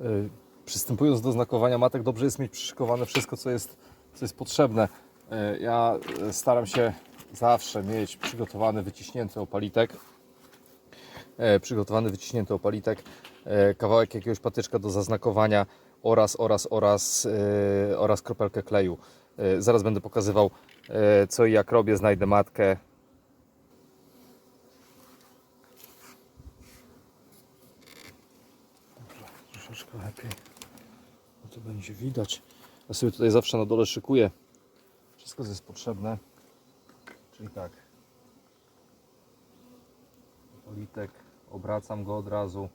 Y, Przystępując do znakowania matek, dobrze jest mieć przyszykowane wszystko, co jest, co jest potrzebne. Y, Ja staram się zawsze mieć przygotowany wyciśnięty opalitek. E, Przygotowany wyciśnięty opalitek, e, kawałek jakiegoś patyczka do zaznakowania oraz, oraz, oraz, e, oraz kropelkę kleju. E, Zaraz będę pokazywał, e, co i jak robię. Znajdę matkę, troszeczkę lepiej. No to będzie widać. Ja sobie tutaj zawsze na dole szykuję wszystko, co jest potrzebne. Czyli tak. Politek, obracam go od razu.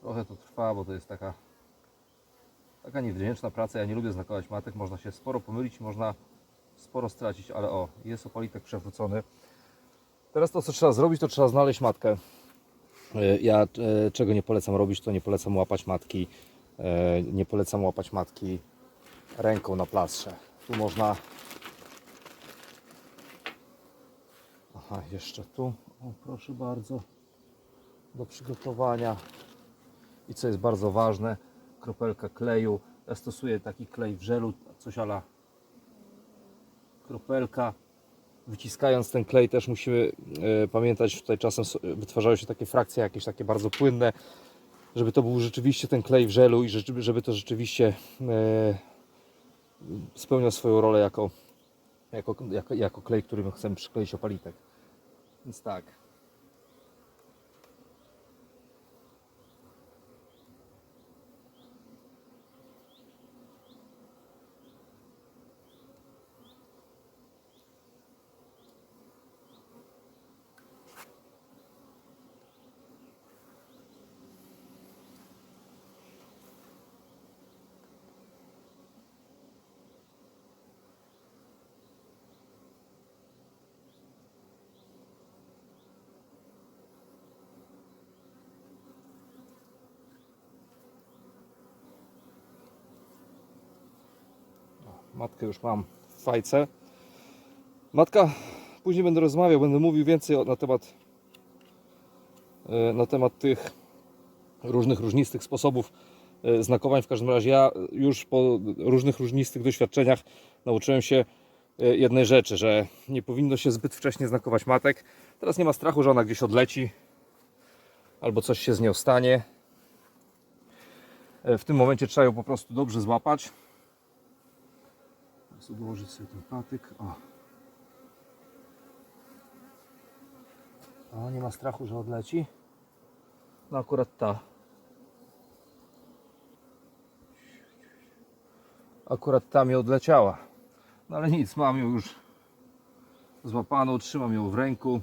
Trochę to trwa, bo to jest taka taka niewdzięczna praca. Ja nie lubię znakować matek. Można się sporo pomylić, można sporo stracić, ale o, jest opalitek przewrócony. Teraz to, co trzeba zrobić, to trzeba znaleźć matkę. E, Ja e, czego nie polecam robić, to nie polecam łapać matki. e, Nie polecam łapać matki ręką na plastrze. Tu można. Aha, jeszcze tu. O, proszę bardzo. Do przygotowania. I co jest bardzo ważne, kropelka kleju. Ja stosuję taki klej w żelu, coś ala kropelka. Wyciskając ten klej też musimy e, pamiętać, tutaj czasem wytwarzają się takie frakcje jakieś takie bardzo płynne, żeby to był rzeczywiście ten klej w żelu i żeby to rzeczywiście e, spełniał swoją rolę jako, jako, jako, jako klej, którym chcemy przykleić opalitek. Więc tak. Matkę już mam w fajce. Matka, później będę rozmawiał, będę mówił więcej na temat e, na temat tych różnych różnistych sposobów e, znakowań. W każdym razie ja już po różnych różnistych doświadczeniach nauczyłem się e, jednej rzeczy, że nie powinno się zbyt wcześnie znakować matek. Teraz nie ma strachu, że ona gdzieś odleci albo coś się z nią stanie. E, W tym momencie trzeba ją po prostu dobrze złapać. Teraz odłożyć sobie ten patyk. O. o, nie ma strachu, że odleci. No akurat ta. Akurat ta mi odleciała. No ale nic, mam ją już złapaną, trzymam ją w ręku.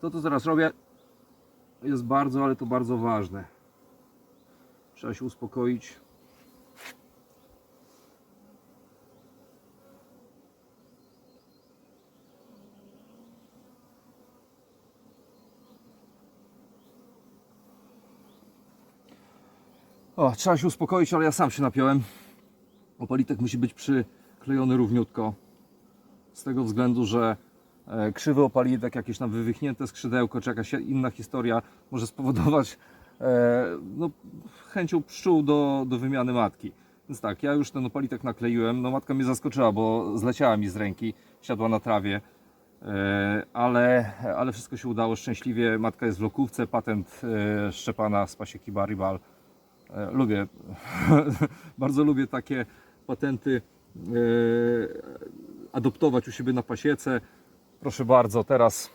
To, co teraz robię, jest bardzo, ale to bardzo ważne. Trzeba się uspokoić. O, trzeba się uspokoić, ale ja sam się napiąłem. Opalitek musi być przyklejony równiutko. Z tego względu, że krzywy opalitek, jakieś tam wywichnięte skrzydełko, czy jakaś inna historia może spowodować e, no, chęcią pszczół do, do wymiany matki. Więc tak, ja już ten opalitek nakleiłem. No matka mnie zaskoczyła, bo zleciała mi z ręki, siadła na trawie. E, Ale, ale wszystko się udało szczęśliwie. Matka jest w lokówce, patent e, Szczepana z pasieki Baribal. E, Lubię, bardzo lubię takie patenty e, adoptować u siebie na pasiece. Proszę bardzo, teraz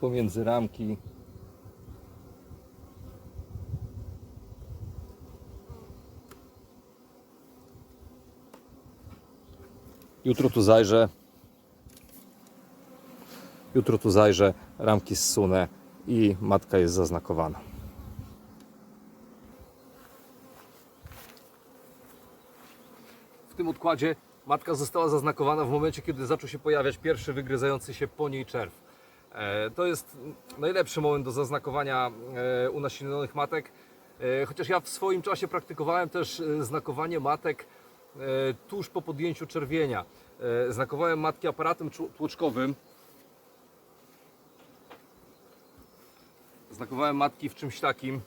pomiędzy ramki. Jutro tu zajrzę. Jutro tu zajrzę, ramki zsunę i matka jest zaznakowana. Tym odkładzie matka została zaznakowana w momencie, kiedy zaczął się pojawiać pierwszy wygryzający się po niej czerw. E, To jest najlepszy moment do zaznakowania e, unasienionych matek. E, Chociaż ja w swoim czasie praktykowałem też znakowanie matek tuż po podjęciu czerwienia. Znakowałem matki aparatem tłoczkowym. Znakowałem matki w czymś takim.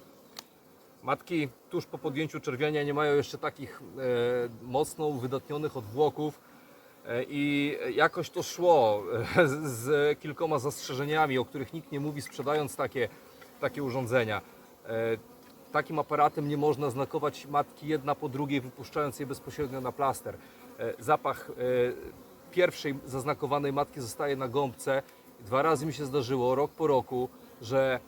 Matki tuż po podjęciu czerwienia nie mają jeszcze takich e, mocno uwydatnionych odwłoków e, i jakoś to szło e, z, kilkoma zastrzeżeniami, o których nikt nie mówi sprzedając takie, takie urządzenia. Takim aparatem nie można znakować matki jedna po drugiej, wypuszczając je bezpośrednio na plaster. Zapach pierwszej zaznakowanej matki zostaje na gąbce. Dwa razy mi się zdarzyło, rok po roku, że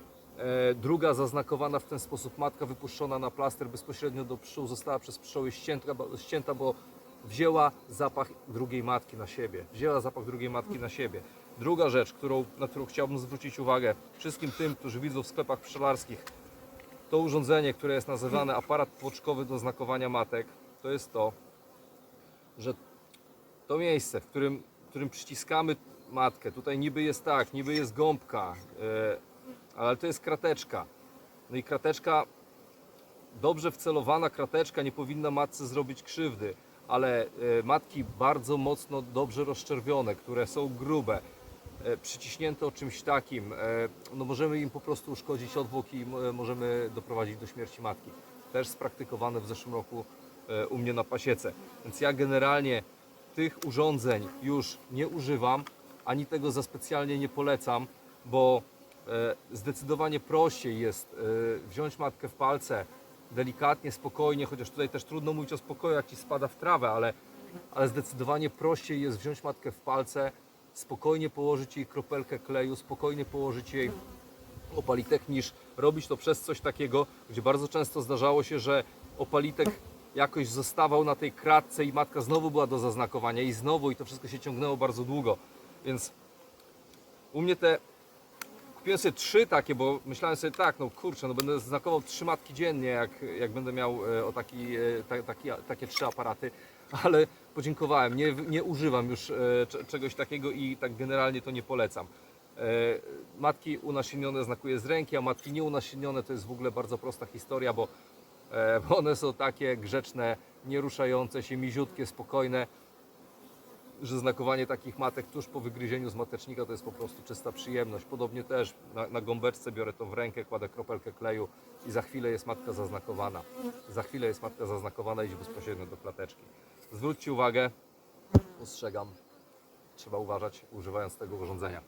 Druga zaznakowana w ten sposób matka wypuszczona na plaster bezpośrednio do pszczół została przez pszczoły ścięta, ścięta, bo wzięła zapach drugiej matki na siebie. Wzięła zapach drugiej matki na siebie. Druga rzecz, którą, na którą chciałbym zwrócić uwagę wszystkim tym, którzy widzą w sklepach pszczelarskich to urządzenie, które jest nazywane aparat tłoczkowy do znakowania matek, to jest to, że to miejsce, w którym, w którym przyciskamy matkę, tutaj niby jest tak, niby jest gąbka, e, ale to jest krateczka. No i krateczka, dobrze wcelowana krateczka nie powinna matce zrobić krzywdy, ale e, matki bardzo mocno, dobrze rozczerwione, które są grube, e, przyciśnięte o czymś takim, e, no możemy im po prostu uszkodzić odwłok i mo- możemy doprowadzić do śmierci matki. Też spraktykowane w zeszłym roku u mnie na pasiece. Więc ja generalnie tych urządzeń już nie używam, ani tego za specjalnie nie polecam, bo zdecydowanie prościej jest e, wziąć matkę w palce, delikatnie, spokojnie, chociaż tutaj też trudno mówić o spokoju, jak ci spada w trawę, ale, ale zdecydowanie prościej jest wziąć matkę w palce, spokojnie położyć jej kropelkę kleju, spokojnie położyć jej opalitek, niż robić to przez coś takiego, gdzie bardzo często zdarzało się, że opalitek jakoś zostawał na tej kratce i matka znowu była do zaznakowania i znowu i to wszystko się ciągnęło bardzo długo. Więc u mnie te kupiłem sobie trzy takie, bo myślałem sobie tak, no kurczę, no będę znakował trzy matki dziennie, jak, jak będę miał e, o taki, e, ta, taki, takie trzy aparaty, ale podziękowałem, nie, nie używam już e, cze- czegoś takiego i tak generalnie to nie polecam. Matki unasiennione znakuje z ręki, a matki nieunasiennione to jest w ogóle bardzo prosta historia, bo, bo one są takie grzeczne, nieruszające się, miziutkie, spokojne, że znakowanie takich matek tuż po wygryzieniu z matecznika to jest po prostu czysta przyjemność. Podobnie też na, na gąbeczce biorę to w rękę, kładę kropelkę kleju i za chwilę jest matka zaznakowana. Za chwilę jest matka zaznakowana i idzie bezpośrednio do klateczki. Zwróćcie uwagę, ostrzegam, trzeba uważać używając tego urządzenia.